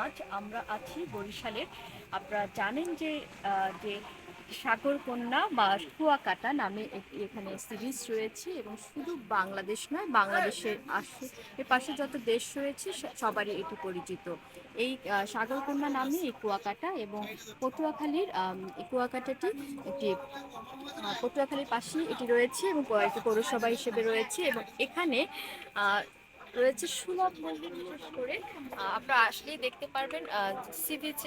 আজ আমরা আছি বরিশালের। আপনারা জানেন যে যে সাগর কন্যা বা কুয়াকাটা নামে একটি এখানে সিরিজ রয়েছে এবং শুধু বাংলাদেশ নয়, বাংলাদেশের আশে এর পাশে যত দেশ রয়েছে সবারই এটি পরিচিত। এই সাগর কন্যা নামে এই কুয়াকাটা এবং পটুয়াখালীর কুয়াকাটাটি একটি পটুয়াখালীর পাশেই এটি রয়েছে এবং একটি পৌরসভা হিসেবে রয়েছে এবং এখানে রয়েছে সুলভ মূল্যে বিশেষ করে আপনারা আসলেই দেখতে পারবেন সি বিচ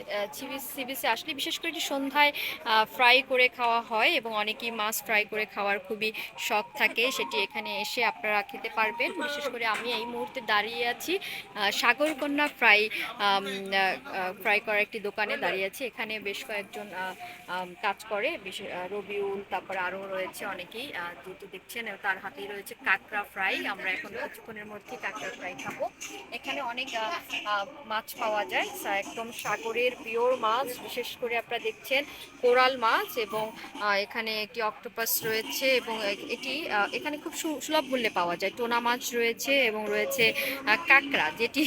সি বিচে আসলে বিশেষ করে সন্ধ্যায় ফ্রাই করে খাওয়া হয় এবং অনেকেই মাছ ফ্রাই করে খাওয়ার খুবই শখ থাকে, সেটি এখানে এসে আপনারা খেতে পারবেন। বিশেষ করে আমি এই মুহূর্তে দাঁড়িয়ে আছি সাগরকন্যা ফ্রাই ফ্রাই করার একটি দোকানে দাঁড়িয়ে আছি। এখানে বেশ কয়েকজন কাজ করে রবিউল, তারপরে আরও রয়েছে অনেকেই যেহেতু দেখছেন, তার হাতেই রয়েছে কাঁকড়া ফ্রাই আমরা এখন কিছুক্ষণের মধ্যে কাঁকড়া ফ্রাই খাব এখানে অনেক মাছ পাওয়া যায়। একদম সাগরের পিওর মাছ, বিশেষ করে আপনারা দেখছেন কোরাল মাছ এবং এখানে একটি অক্টোপাস রয়েছে এবং এটি এখানে খুব সুলভ মূল্যে পাওয়া যায়। টোনা মাছ রয়েছে এবং রয়েছে কাঁকড়া, যেটি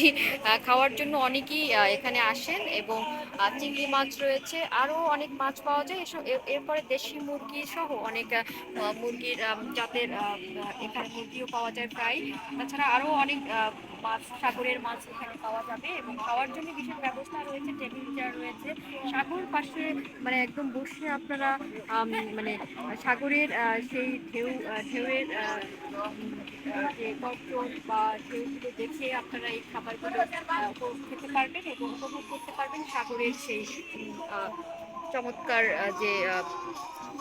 খাওয়ার জন্য অনেকেই এখানে আসেন এবং চিংড়ি মাছ রয়েছে। আরও অনেক মাছ পাওয়া যায়। এসব এরপরে দেশি মুরগি সহ অনেক মুরগির জাতের এখানে মুরগিও পাওয়া যায় প্রায়। তাছাড়া আরও অনেক মাছ, সাগরের মাছ এখানে পাওয়া যাবে এবং খাওয়ার জন্য বিশেষ ব্যবস্থা রয়েছে, টেবিল চেয়ার রয়েছে। সাগর পাশে মানে একদম বসে আপনারা মানে সাগরের সেই ঢেউ ঢেউয়ের যে বা ঢেউগুলো দেখে আপনারা এই খাবারগুলো খেতে পারবেন এবং উপভোগ করতে পারবেন সাগরের সেই চমৎকার যে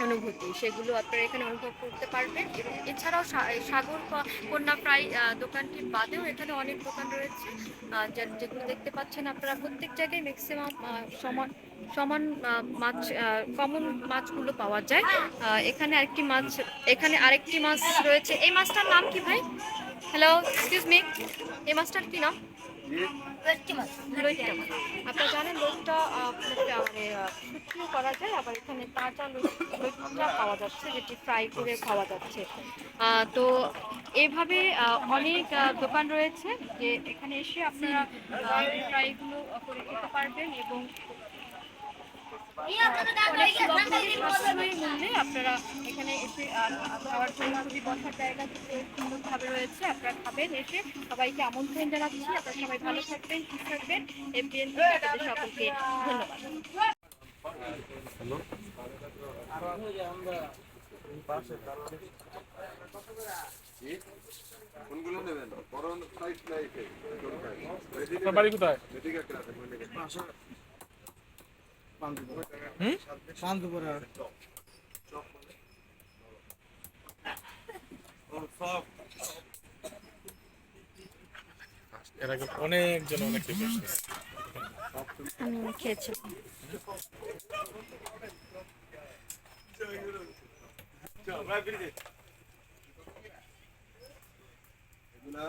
অনুভূতি। সেগুলো আপনারা এখানে অনুভব করতে পারবেন। এবং এছাড়াও সাগর কন্যা প্রায় দোকানটির বাদেও এখানে অনেক দোকান রয়েছে। যেগুলো দেখতে পাচ্ছেন আপনারা প্রত্যেক জায়গায় ম্যাক্সিমাম সমান সমান মাছ কমন মাছগুলো পাওয়া যায়। এখানে আরেকটি মাছ এখানে আরেকটি মাছ রয়েছে। এই মাছটার নাম কি ভাই? হ্যালো এক্সকিউজ মি এই মাছটার কি নাম? আপনারা জানেন লইট্টা শুটকিও করা যায়, আবার এখানে লই- লইট্টা পাওয়া যাচ্ছে, যেটি ফ্রাই করে খাওয়া যাচ্ছে। তো এভাবে অনেক দোকান রয়েছে যে এখানে এসে আপনারা ফ্রাইগুলো করে খেতে পারবেন এবং আপনারা এখানে এসে খাওয়ার জন্য খুবই বসার জায়গা সুন্দরভাবে রয়েছে, আপনারা খাবেন, এসে সবাইকে আমন্ত্রণ জানাচ্ছি। আপনারা সবাই ভালো থাকবেন, সুস্থ থাকবেন। এফবিএন সকলকে ধন্যবাদ। কোনগুলো নেবেন বড় সাইজ না আপনার বাড়ি কোথায়? এদিকে একটা আছে শান্তপুরা। এর আগে অনেকজন অনেক request আমি খেয়েছি এগুলা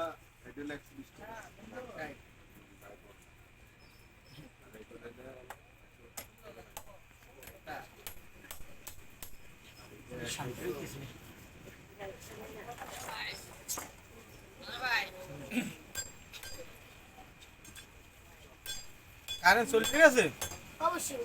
এটা একশো ঠিক কারেন্ট আছে? অবশ্যই।